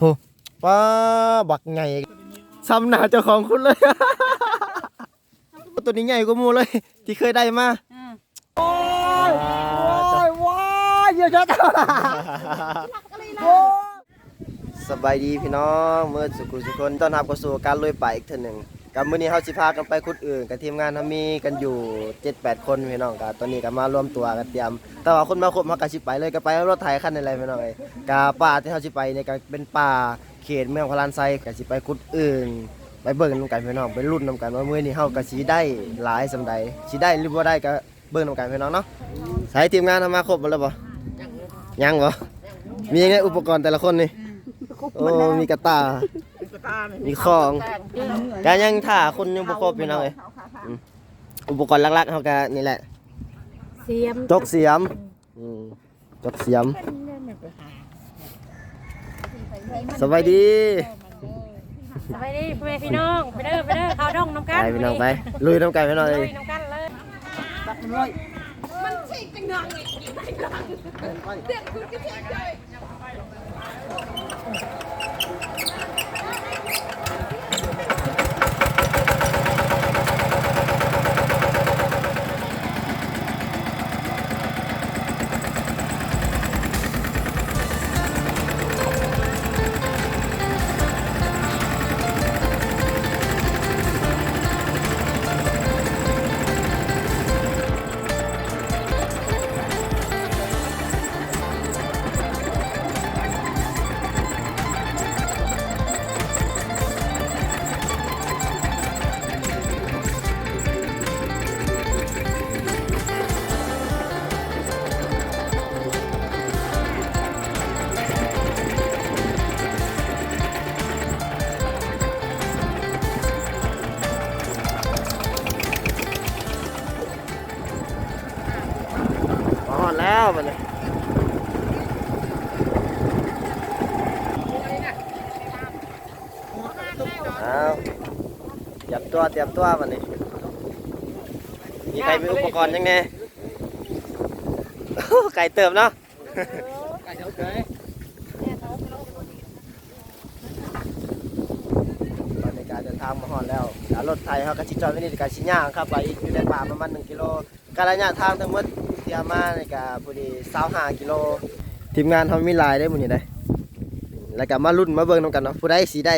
โหว้าบักใหญ่ซ้ำหนาเจ้าของคุณเลย ตัวนี้ใหญ่กว่าหมูเลย ที่เคยได้มาอืมโอ้ยว้ายว้ายเยอะจังสบายดีพี่น้องเมื่อสุขุสุคนต้อนรับเข้าสู่การลุยป่าอีกเทื่อหนึ่ง กับมื้อนี้เฮาสิพากันไปคุดอื่นกับทีมงานเฮามีกันอยู่ 7-8 คนพี่น้องกับตอนนี้ก็มารวมตัวกันเตรียม แต่ว่าคนมาครบเฮาก็สิไปเลยก็ไปรถไถคันนั่นแหละพี่น้องเอ้ยกะป่าที่เฮาสิไปเนี่ยก็เป็นป่าเขตเมืองพลานไซก็สิไปคุดอื่นไปเบิ่งนำกันพี่น้องไปลุ้นนำกันว่ามื้อนี้เฮาก็สิได้หลายสำใดสิได้หรือบ่ได้ก็เบิ่งนำกันพี่น้องเนาะใส่ทีมงานเฮามาครบหมดแล้วบ่ยังบ่มีไงอุปกรณ์แต่ละคนนี่โอ้มีกระตา มีของการยังถ่าคนยังประกอบอยู่นะเลยอืมอุปกรณ์หลักๆเขาก็นี่แหละ เสียมจกเสียมอืมจกเสียมสบายดี สบายดีพ่อแม่พี่น้องไปเด้อไปเด้อเข้าดงน้ำไปกันพี่น้องไป ลุยน้ำไก่พี่น้องเลลุยยน้ำกันเลย เตรียมตัวเตรียมตัวมันนี่มีใครมีอุปกรณ์ยังไงไก่เติมเนาะตอนในการเดินทางมาฮอดแล้วแล้วรถไทยเขาก็ชิจอดไว้นี่การชิย่างครับไปอีกอยู่ในป่าประมาณ1กิโลการระยะทางทั้งหมดเทียมาในการพอดี25กิโล ทีมงานเขามีหลายได้หมดนี่ได้แล้วก็มาลุ้นมาเบิ่งนํกันเนาะผู้ใดสิได้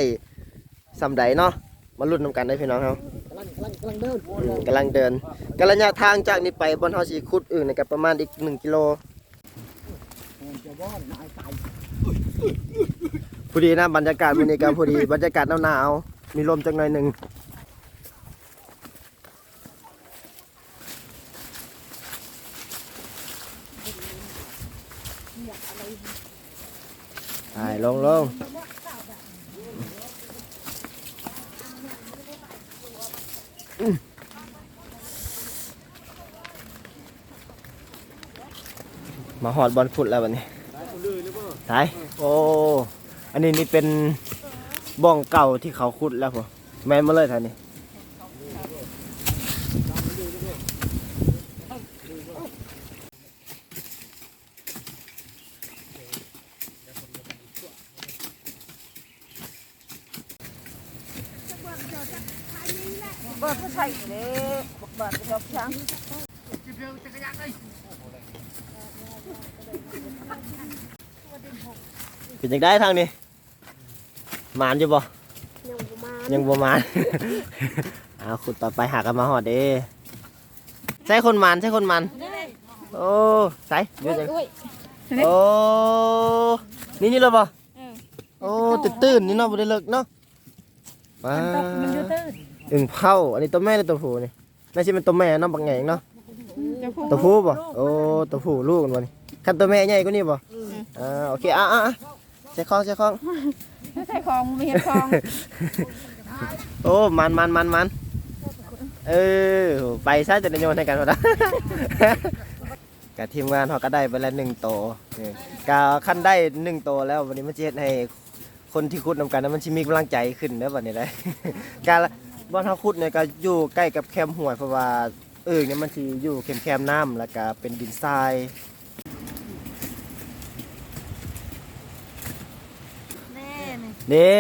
สำใดเนาะ มาลุ้นนํกันได้พี่น้องเฮากำลังกำลังเดินอืมกำลังเดินการระยะทางจากนี้ไปบนเฮาสิขุดอื่นนี่ก็ประมาณอีก1กิโลจะว่อนายตายพอดีนะบรรยากาศมื้อนี้ก็พอดีบรรยากาศหนาวๆมีลมจักหน่อยหนึงไปลงลง มาหอดบอลฟุตแล้ววันนี้ตายโอ้ อันนี้นี่เป็นบ้องเก่าที่เขาขุดแล้วผมแม่มาเลยท่านนี่ เป็นยังได้ทางนี้หมานอยู่บ่ยังบ่มายังบ่มาน เอาขุดต่อไปหากันมาหอดเด้ใช่คนมันใช่คนมันโอ้ใส่เยอะจังโอ้นี่นี่เลยบ่เออโอ้ตื่นตื่นๆนี่เนาะบ่ได้เลิกเนาะว้ามันอยู่ตื้นอึ่งเผาอันนี้ตัวแม่หรือตัวผู้นี่น่าสิเป็นตัวแม่เนาะบางแหงเนาะจะพูดตัวผู้บ่โอ้ตัวผู้ลูกมันบ่นี่ คันตัวแม่ใหญ่กว่านี้บ่อ่าโอเคอะอะอะใช้คล้องใช้คล้องใส่ของมีเห็ดของ โอ้มันมันมันมันเออไปซะจะได้โยนให้กันหมดนะกับทีมงานเขาก็ได้ไปแล้วหนึ่งโตนี่กาขั้นได้หนึ่งโตแล้ววันนี้มันจะเฮ็ดให้คนที่คุดนำกันนั้นมันจะมีกำลังใจขึ้นเด้อวันนี้ได้การบ้านเขาคุดเนี่ยก็อยู่ใกล้กับแคมป์ห้วยเพราะว่าเออเนี่ยมันสิอยู่แคมป์แคมป์น้ำแล้วก็เป็นดินทราย น่นเด้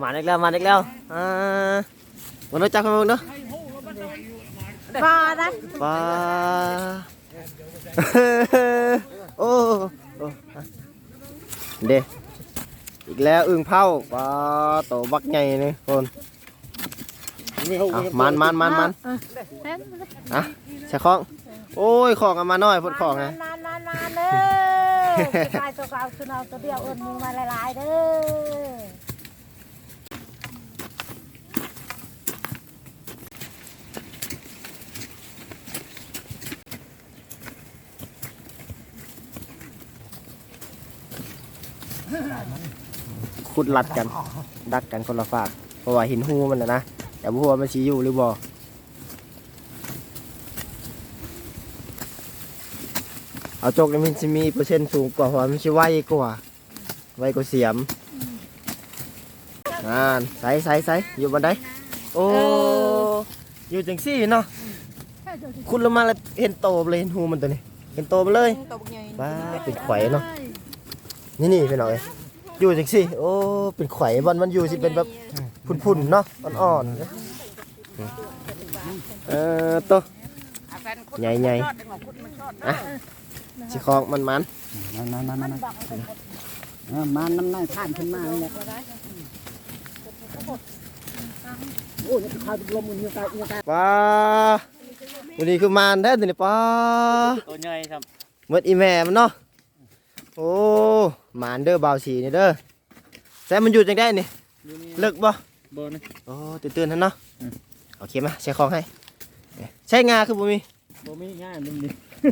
มาอีกแล้วมาอีกแล้วอ่าวันนี้จักกันมึงเนาะพอนะปลาโอ้โอ้อะเด้อีกแล้วอึ่งเผาปลาโตบักใหญ่นี่คนอะมันมันมันมันอะใส่ของ โอ้ยของเอามาหน่อยพดของนะนานนานนาน เด้อไปตัวเก่าคือเอาตัวเดียวเอินมือมาหลายๆเด้อขุดลัดกัน ดักกันคนละฝากเพราะว่าหินหูมันนะนะแต่บ่รู้ว่ามันสีอยู่หรือบ่ เอาจกนี่มันจะมีเปอร์เซ็นต์สูงกว่าเพราะว่ามันจะไวกว่า ไวกว่าเสียมอ่านใส่ใส่ใส่อยู่บนไดโอ้อยู่จังซี่เนาะคุณลงมาแล้วเห็นโตเลยเห็นหูมันตัวนี้เห็นโตมันเลยว้าเป็นไข่เนาะนี่นี่พี่น้อยอยู่จังซี่โอ้เป็นไข่บอลมันอยู่สิเป็นแบบพุ่นๆเนาะอ่อนๆเออโตใหญ่ๆอะ สิคองมันมันนั่นนั่นนั่นนั่นเออมันน้ำในท่านขึ้นมาเนี่ยโอ้ยจะขาดลมมันยังไงยังไงๆป้าวันนี้คือมานแท้ตัวนี้ป้าตัวใหญ่ครับเมื่ออีแม่มันเนาะโอ้หมานเด้อเบาสีนี่เด้อแซมมันอยู่จังได้นี่เลิกบ่โบนะโอ้ตื่นตื่นๆทันเนาะโอเคมาใช้ของให้ใช้งาคือบ่มีโบมีง่ายมันดิ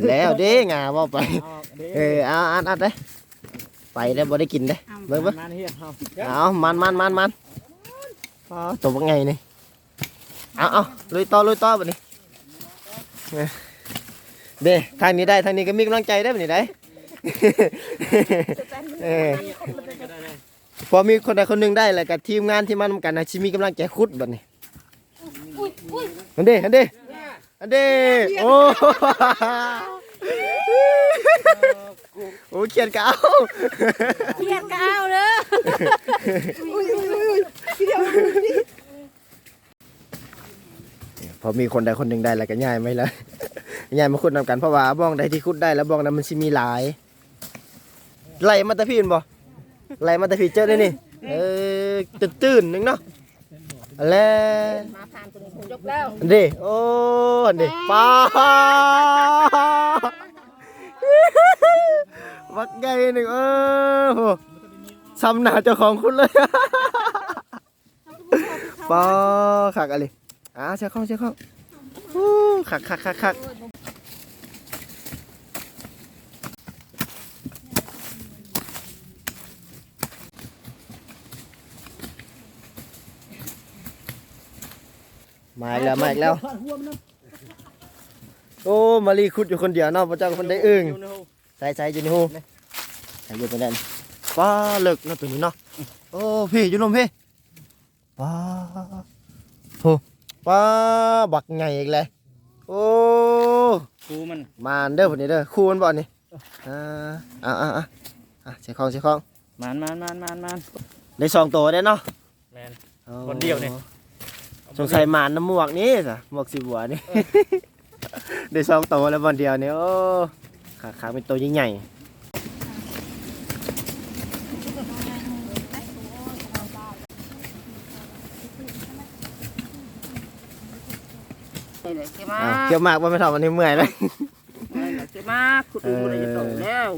แล้วเด้งาว่าไป เอาเด้เออเอาอัดอัดเด้ไปได้บ่ได้กินเด้เบิ่งเบิ่งมาเฮียเอาเอามันมันมันมันอ๋อตัวว่าไงนี่เอาเอาลุยต่อลุยต่อบัดนี้เออเด้ทางนี้ได้ทางนี้ก็มีกำลังใจได้บัดนี้ได้เออพอมีคนใดคนหนึ่งได้แล้วกับทีมงานที่มานำกันนะชิมีกำลังใจคุดบัดนี้อันเด้อันเด้ อันเด้โอ้โอ้เขียนกะเอาเทียนก็เอาเด้อพอมีคนใดคนหนึ่งได้แล้วก็ง่ายไหมล่ะง่ายมาคุดนำกันเพราะว่าบ้องใดที่คุดได้แล้วบ้องนั้นมันสิมีหลายไล่มาแตะพี่นบ่ไล่มาแตะพี่เจอได้นี่เออตื่นตื่นๆหนึงเนาะ แล้วมาผ่านตัวนี้ผมยกแล้วอันเด้โอ้อันเด้ป้าวักใหญ่หนึ่งเออโหซ้ำหน้าเจ้าของคุณเลยป้าขักอะไรอ่าเช็คข้องเช็คข้องอู้ขักขักขักขัก มาอีกแล้วมาอีกแล้วหัวมันนะโอ้มารีขุดอยู่คนเดียวเนาะพระเจ้าคนได้อึ้งใส่ใส่อยู่ในหูใส่อยู่ตรงนั้นป้าเลิกเนาะตัวนี้เนาะโอ้พี่อยู่นมพี่ป้าโหป้าบักใหญ่อีกเลยโอ้คูมันมาเด้อคนนี้เด้อคู่มันบ่นี่อ่าอ่าอ่าอ่าอะใส่ของใส่ของมันมันมันมันมันได้สองตัวได้เนาะแมนโอ้คนเดียวนี่ สงสัยหมานน้ำหมวกนี่จ้ะหมวกสีบัวนี่ ได้สองตัวแล้ววันเดียวนี่โอ้ขาขาเป็นตัวใหญ่ๆนี่แหละใช่ไหมอ้าวเกี่ยวหมากว่าไม่ทำวันนี้เมื่อยเลย นี่แหละใช่ไหมขุดดูอะไรจะโตแล้ว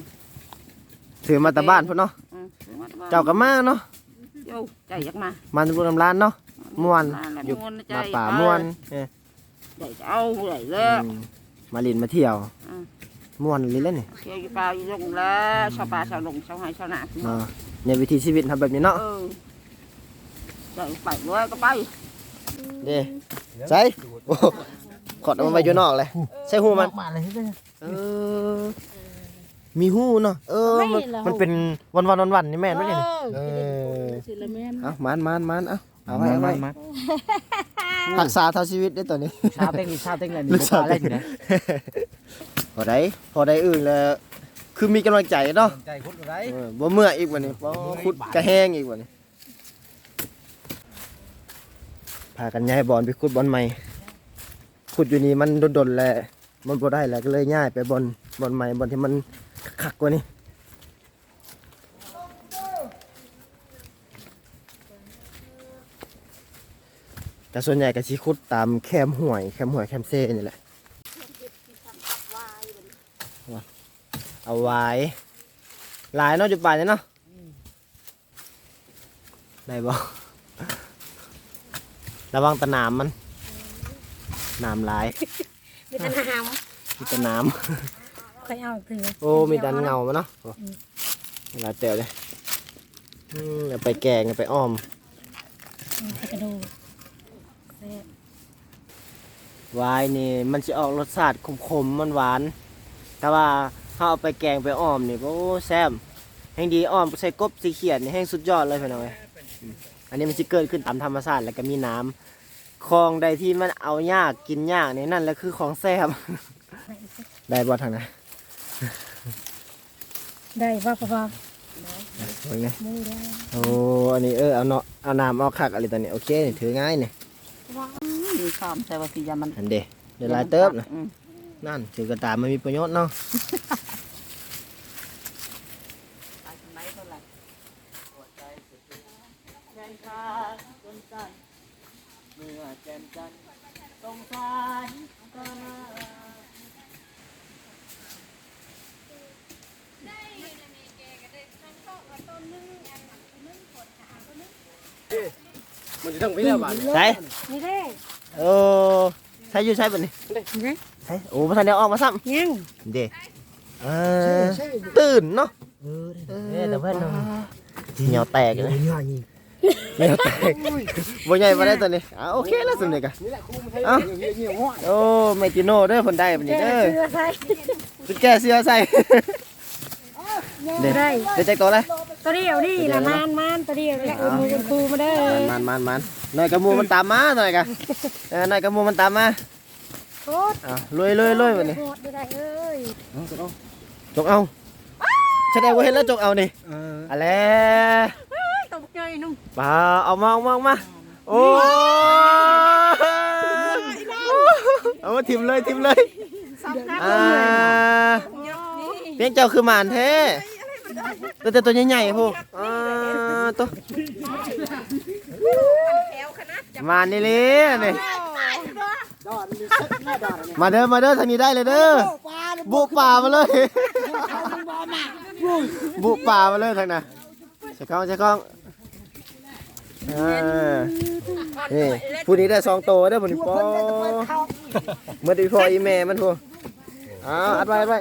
ถือมาแต่บ้านพุ่นเนาะ อืมเจ้ากับมาเนาะ โย่ใจยักมา มันบุญน้ำร้านเนาะ ม่วนมาแล้วอยู่ม่วนนะใจมาป่าม่วนเอ้ยใจจะเอาไหลแล้วอืมมาลินมาเที่ยวอืม ม่วนลินเล่นนี่เที่ยวอยู่ป่าอยู่ลงแล้วชาวป่าชาวลงชาวไร่ชาวนาขึ้นมาเนาะในวิถีชีวิตทำแบบนี้เนาะเออใจไปด้วยก็ไปเด้ใส่โอ้ขอดเอามันไปอยู่นอกเลยใส่หูมัน มาเลยใช่ไหมเออ มีหูเนาะ เออ มันมันเป็นวันวันวันวันๆนี่แม่นไหมเนี่ย เออสิละแม่นเอามันมันมันเอา เอาไว้เอาไว้รักษาเท่าชีวิตได้ตัวนี้ชาวเต้งชาวเต้งเลยนี่ชาเต้งนะพอได้พอได้อื่นแล้วคือมีกำลังใจเนาะใจคุดอะไรบ่เมื่ออีกวันนี้บ่คุดกระแห้งอีกวันนี้พากันย้ายบอลไปคุดบอลใหม่ขุดอยู่นี่มันโดนๆแล้วมันบ่ได้แล้วก็เลยย้ายไปบอลบอลใหม่บอลที่มันคักกว่านี้ แต่ส่วนใหญ่ก็สิขุดตามแคมห่วยแคมห่วยแคมเซ่นี่แหละเอาไว้หลายเนาะจุดป่านเนี่ยเนาะได้บ่ระวังแตะหนามมันหนามหลายมีแต่น้มีแตะหนามำค่อยเอาถือโอ้มีดันเงามาเนาะโอ้เวลาเตะเลยอืมเอาไปแกงเอาไปอ้อมใส่กระดูก แซ่บวายนี่มันจะออกรสชาติขมๆมันหวาน แต่ว่าถ้าเอาไปแกงไปอ้อมนี่ก็โอ้แซ่บแห้งดีอ้อมใส่กบสีเขียดนี่แห้งสุดยอดเลยพี่น้องเอ้ยอืมอันนี้มันจะเกิดขึ้นตามธรรมชาติแล้วก็มีน้ำคลองใดที่มันเอายากกินยากนี่นั่นแหละคือของแซ่บ ได้บ่ทางไหนได้ว่าประมาณโอ้ยไงมือได้โอ้อันนี้เออเอาเนาะเอาน้ำเอาคักอะไรตอนนี้โอเคนี่ถือง่ายนี่ มีความใส่ว่าสิยามันอันเดเดี๋ยวหลายเติบนะอืมนั่นถือกระตามันมีประโยชน์เนาะตายทำไมเท่าไหร่เมื่อแจ่มจันทร์ตรงสายตามันจะต้องไปแล้วบ้านใช่นี่เด้โอ้ใช่อยู่ใช่ป่ะนี่นี่ใช่โอ้พระทันเดียวออกมาซ้ยังำเดเออตื่นเนาะเออแต่เพื่อนเหนียวแตกเลยเหนียวแตกบ่ใหญ่มาได้ตอนนี้อะโอเคแล้วสำเร็จกันเอ้าโอ้ไมติโน่เด้อคนได้ปะนี่แก้เด้อเสื้อใส่สุดแก่เสื้อใส่เด้ได้เดี๋ยวใจตัวเลย ตัวเดียวนี่ละมานมานตัวเดียวแล้วเอามือกันครูมาเด้อมันมันมันหน่อยกระมูมันตามมาหน่อยกันเออหน่อยกระมูมันตามมาโคตรอะลุยลุยลุยวันนี้โคตรได้เอ้ยจกเอาแสดงว่าเห็นแล้วจกเอานี่อะไรตกใจนุ่มมาเอามาเอามาเอามาโอ้เอามาทิมเลยทิมเลยอ่าเพียงเจ้าคือหมานแท้ ตัวแต่ตัวใหญ่ๆพวกอ่าตัวหมานนี่เลยนี่มาเด้อมาเด้อทางนี้ได้เลยเด้อบุกป่ามาเลยบุกป่ามาเลยทางน่ะใช่ข้องใช่ข้องอ่านี่ผู้นี้ได้สองโตวเด้อผู้นี้ปอเมื่อดีพออีแม่มันพวกอ้าวอัดไว้อัดไว้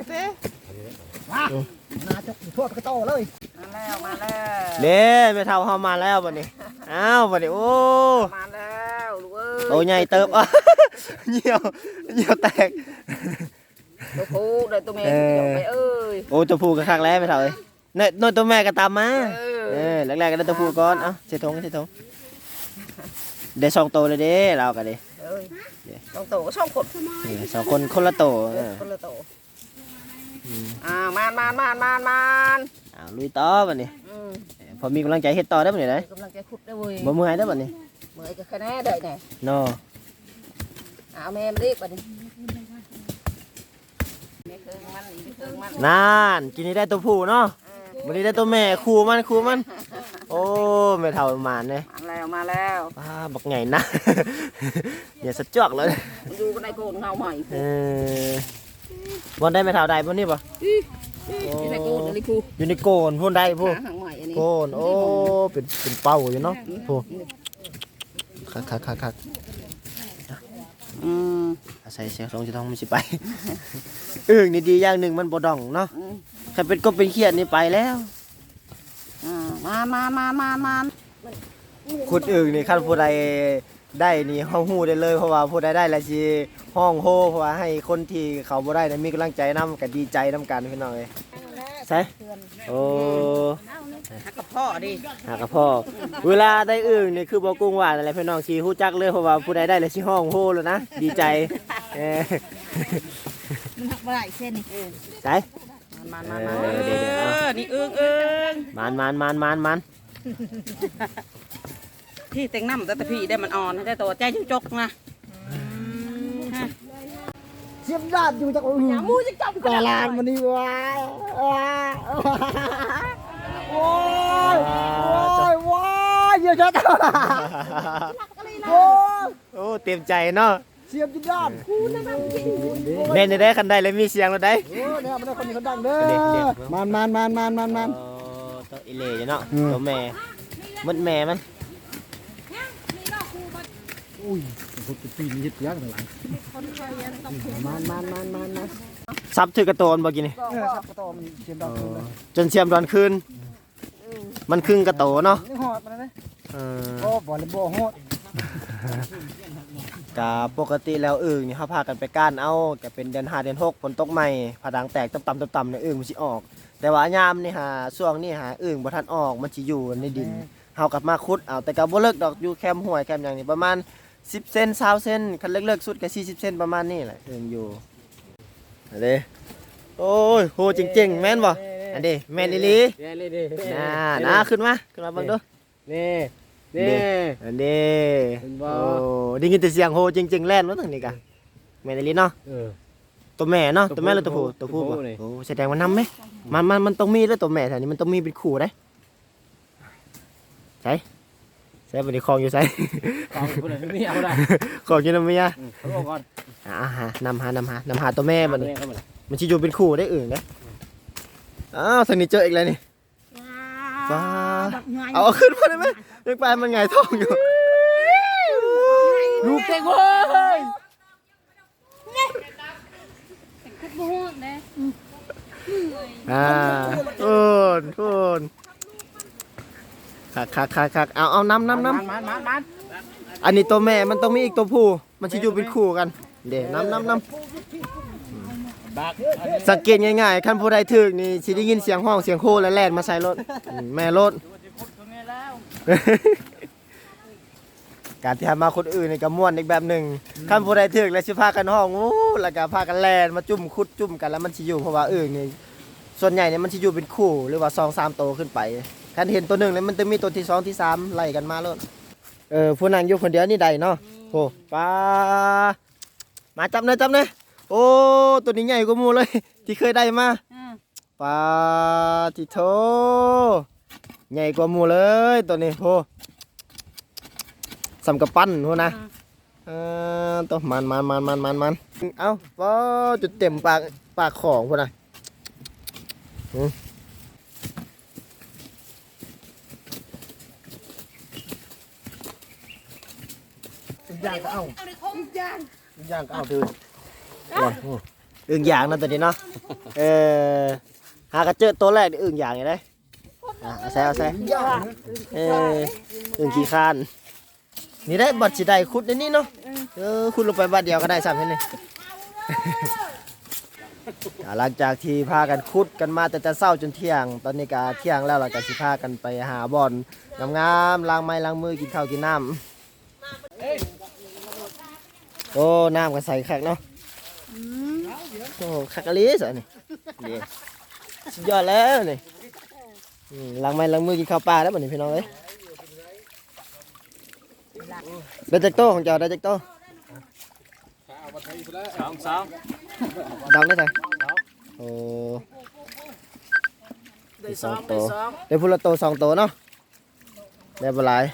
นาจกทั่วกระโตเลย มาแล้ว มาแล้ว เด้ไม่เท่าเฮามาแล้วบัดนี้อ้าวบัดนี้โอ้มาแล้วลูกเอ้ยโตใหญ่เติบอะเหี่ยวเหี่ยวแตกตัวผู้ได้ตัวแม่เออเดี๋ยวไปเอ้ยโอ้ตัวผู้ก็คักแล้วไม่เท่าเอ้ยเน่ยน้อยตัวแม่ก็ตามมาเอเอออแรกๆก็ได้ตัวผู้ก่อนเอ้าเสยทงเสยทงได้สองโตวเลยเด้เราก็เด้เอ้ยต้องโตก็สองคนนี่สองคนคนละโตเออคนละโต อ่ามานมานมานมานมานอ้าวลุยต่อบัดนี้อืมพอมีกำลังใจเฮ็ดต่อได้บัดนี้ได้กำลังจะขุดได้เว้ยบ่เมื่อยได้บัดนี้เมื่อยก็แค่แน่ได้แน่เนาะเอาแม่มาดิบัดนี้แม่เคิงมันอีกเคิงมันนานกินนี้ได้ตัวผู้เนาะวันนี้ได้ตัวแม่คู่มันคู่มัน โอ้ไม่เท่าประมาณเลยมาแล้วมาแล้วป้าบักไงนะ อย่าสะจวกเลยอยู่กันในโกนเงาใหม่เออ วันได้ไม่เท่าใดบนนี้ปะที่ในโกนอะไรครูอยู่ในโกนพูนได้พูนโกนโอ้เป็นเป็นเป้าอยู่เนาะพูคักคักคักคักอืมอาศัยเสียงสองจะท้องมันสิไปอึ่งนี่ดีอย่างหนึ่งมันบดองเนาะอืมใครเป็นก็เป็นเขียดนี่ไปแล้วอ่ามามามามามาขุดอึ่งนี่ขั้นผู้ใด ได้นี่ห้องหู้ได้เลยเพราะว่าผู้ใดได้แล้วสิห้องโฮเพราะว่าให้คนที่เขาบ่ได้นะมีกำลังใจนํก็ดีใจนํกันพี่น้องเอ้ยใช่โอ้หักกับพ่อดิหากับพ่อ เวลาได้อึ่งนี่คือบ่กุ้งหวานอะไรพี่น้องสิฮู้จักเลยเพราะว่าผู้ใดได้แล้วสิห้องโฮแล้วนะดีใจเออมันหักบ่ได้เส้นนี่ใช่มามาเอมาอเดี๋ยวๆเอานี่อึ้งอึ้งมันมันมันมันมัน ที่เต็งน้ำแต่แต่พี่ได้มันอ่อนได้ตัวใจจุกจกนะเสียมดาดอยู่จากโอ้ยมูจะจับกาลานมันนี่ว้าโอ้ยโอ้ยว้ายเยอะจัดโอ้ยโอ้เต็มใจเนาะเสียมจิดาดแม่นได้คันได้แล้วมีเสียงแล้วได้โอ้เนี่ยมันได้คนนี้คนดังเด้เด็กอมันมันมันมันมันมันเออตัวอิเล่อยู่เนาะอืมตัวแม่มันแม่มัน อุ้ยพูดปีนี้เฮ็ดยากหลังมันมันมันมันมันซับถือกระโตนบ่กินนี่เออครับกระโตมันเสียมดาดเลยจนเสียมดอนคืนมันครึ่งกระโตเนาะนี่หอดมันเลยเออโอ้บ่เลยบ่หอดกะปกติแล้วอึ่งนี่เขาพากันไปก้านเอาก็เป็นเดือน5เดือน6ฝนตกใหม่ผาดังแตกต่ำๆต่ำๆเนี่ยอึ่งมันสิออก แต่ว่ายามนี่หาช่วงนี้หาอึ่งบ่ทันออกมันสิอยู่ในดินเฮากลับมาขุดเอาแต่ก็บ่เลิกดอกอยู่แคมห้วยแคมหยังนี่ประมาณ 10เซน20เซนคันเลิกๆสุดก็40เซนประมาณนี้แหละอึ่งอยู่อันนี้โอ้ยโหจริงๆแม่นบ่อันนี้แม่นอีหลีนี่เลยดิน่าน่าขึ้นมาขึ้นมาเบิ่งดูนี่นี่อันนี้เห็นบ่โอ้ได้ยินแต่เสียงโหจริงๆแล่นมาทางนี้กะแม่นอีหลีเนาะเออตัวแม่เนาะตัตัววแม่ผู้แล้วตัวผู้ตัตัววผู้ผู้ป่ะนี่โอ้แสดงว่านำไหมมันมันมันต้องมีแล้วตัวแม่แถวนี้มันต้องมีเป็นคู่ได้ใช่ ใช่บันนี้คลองอยู่ใช่ฟังคนนี้เอาได้คลองอยู่นำเมียเขาบอกก่อนอ่าหานำหานำหานำหาตัวแม่บันนี้เข้ามามันจะอยู่เป็นคู่ได้อื่นนะอ้าวทางนี้เจออีกแล้วนี่ว้า เอาเอาขึ้นมาได้ไหมยังไปมันไงายท้องอยู่ลูกเก่งเว้ยอ่าโทนโทน คักคักคักคักเอาเอาน้ำน้ำน้ำมันมันมันมันอันนี้ตัวแม่มันต้องมีอีกตัวผู้ มันจะอยู่เป็นคู่กัน เดี๋ยวน้ำน้ำน้บักำสังเกตง่ายๆขั้นผู้ใดถึกนี่สิได้ยินเสียงห้องเสียงโคแล้วแล่นมาใส่รถอืมแม่รถ การที่ทำมาคนอื่นนี่ก็ม่วนอีกแบบหนึ่งขั้นผู้ใดถึกแล้วสิพากันห้องอู้แล้วก็พากันแล่นมาจุ่มคุดจุ่มกันแล้วมันสิอยู่เพราะว่าอื่นนี่ส่วนใหญ่เนี่ยมันสิอยู่เป็นคู่หรือว่าสองสามตัวขึ้นไป คันเห็นตัวหนึ่งแล้วมันจะมีตัวที่สองที่สามไล่กันมาเลยเออผู้นางอยู่คนเดียวนี่ใดเนาะโอ้ปลามาจับเลยจับเลยโอ้ตัวนี้ใหญ่กว่าหมูเลย ที่เคยได้มาปลาทิโทใหญ่กว่าหมูเลยตัวนี้โหสำกับปั้นโหนะเออตัวมันมันมันมันมันมันเอ้าว้าจุดเต็มปากปากของพวกนะ ย่างก็เอาย่างก็เอาถือก่อนอึ่งย่างนะตัวนี้เนาะเออหากระเจอตัวแรกนี่อึ่งอย่างไงได้อะเอาใส่เอาใส่เอออึ่งขี้คร้านนี่ได้บัตรสีได้คุดในนี่เนาะเออคุดลงไปบัตรเดียวก็ได้สามเท่านี้อะหลังจากที่พากันคุดกันมาแต่จะเศร้าจนเที่ยง ตอนนี้ก็เที่ยงแล้วเราก็สิพากันไปหาบอลงามๆล้างไม้ล้างมือกินข้าวกินน้ำ โอ้น้ำก็ใส่คักเนาะโอ้คักกะลีสอะนี่นี่สุดยอดแล้วนี่อืมล้างไม้ล้างมือกินข้าวปลาแล้วบัดนี้พี่น้องเอ้ยได้จักโตของเจ้าได้จักโตสองสองดองได้ไงโอ้ได้สองโตได้พูละโตสองโตเนาะได้บหลาย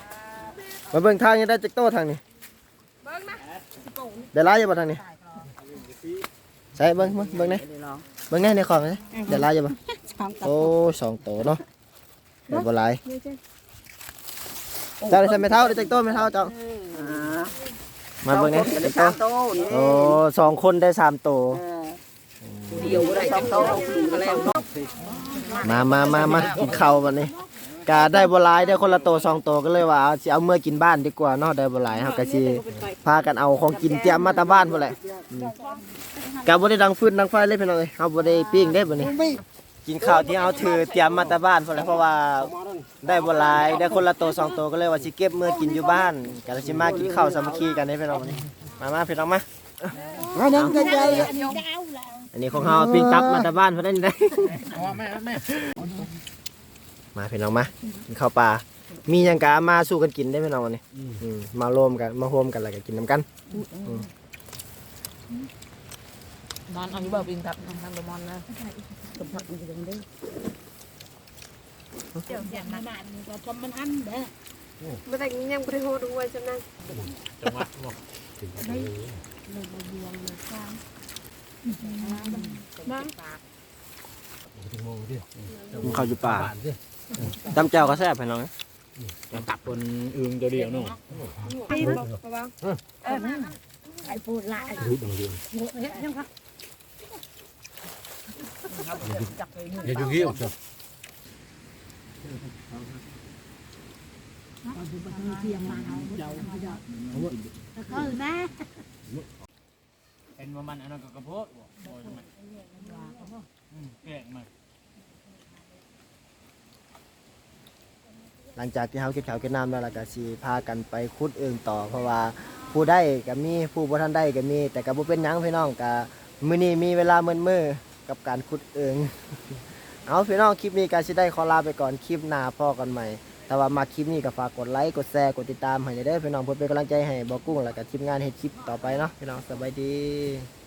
มาเบิ่งทางนี้ได้จักโตทางนี้ ได้หลายอยู่บ่ทางนี้ใช่เบิ่งเบิ่งเบิ่งนี่เบิ่งนี่ในของนี่ได้หลายอยู่บ่โอ้สองโตเนาะได้บ่หลายเจ้าได้ใส่ไม่เท่าได้จักโตไม่เท่าเจ้ามาเบิ่งนี่จักโตโตนี่โอ้สองคนได้สามโตเดียวก็ได้จังโตเอาคืนก็แล้วมามามามากินข้าววันนี้ กาได้บหลายได้คนละโตสองโตก็เลยว่าเอาสิเอาเมื่อกินบ้านดีกว่าเนาะได้บหลายเฮาก็สิพากันเอาของกินเตรียมมาแตาบ้านพุ่นแหละอืมกาบ่ได้ดังฟืนดังไฟเลยพี่น้องเอ้ยเฮาบ่ได้ปิ้งได้บัดนี้กินข้าวที่เอาถือเตรียมมาแตาบ้านพุ่นแหละเพราะว่าได้บ่หลายได้คนละโตสองโตก็เลยว่าสิเก็บเมื่อกินอยู่บ้านก็เลยสิมากินข้าวสามัคคีกันได้พี่น้องวันนี้มามาพี่น้องมา เอาหนังใจใจอันนี้ของเฮาปิ้งตับมาแตาบ้านเพิ่นได้นี่ได้ แม่แม่ มาพี่น้องมากินข้าวปลา มีหยังกะมาสู้กันกินได้พี่น้องวันนี้อืมมารวมกันมาโฮมกันแล้วก็กินนํกันนอนเอาอยู่บ่บินกับน้ำมันมอนนะสมผักมันจะได้เดี๋ยวอย่างนั้นมันก็ชมมันอันเด้อมาแต่ยังบ่ได้โหดด้วยจำนั้นจังหวะบอกถึงจะได้เลยบวงเลยข้างถึงโมงดิมันเข้าอยู่ป่า บ้านดิ ตำแจ่วก็แซ่บพี่น้องนะยังตับคนอึงตัวเดียวเนาะปีนบ่บ่าวเออไอ้พูดละไอ้รู้ตรงเดียวหัวเนี่ยยังครับอย่าดูเหี้ยวจ้ะเทียมมาเอาเจ้าเจ้าเออนะเป็นว่ามันอันนั้นก็กระโพดบ่โอ้ยมันอืมแกงมัน หลังจากที่เฮาเก็บข้าวเก็บน้ำแล้วแล้วก็สิพากันไปขุดเอิงต่อ เพราะว่าผู้ได้ก็มีผู้บ่ทันได้ก็มี แต่ก็บ่เป็นหยังพี่น้องก็มื้อนี้มีเวลามื้อมือกับการขุดเอิงเอาพี่น้องคลิปนี้ก็สิได้ขอลาไปก่อนคลิปหน้าพ่อกันใหม่ถ้าว่ามาคลิปนี้ก็ฝากกดไลค์กดแชร์กดติดตามให้เด้อพี่น้องเพื่อเป็นกำลังใจให้บ่กุ้งแล้วก็ทีมงานเฮ็ดคลิปต่อไปเนาะพี่น้องสบายดี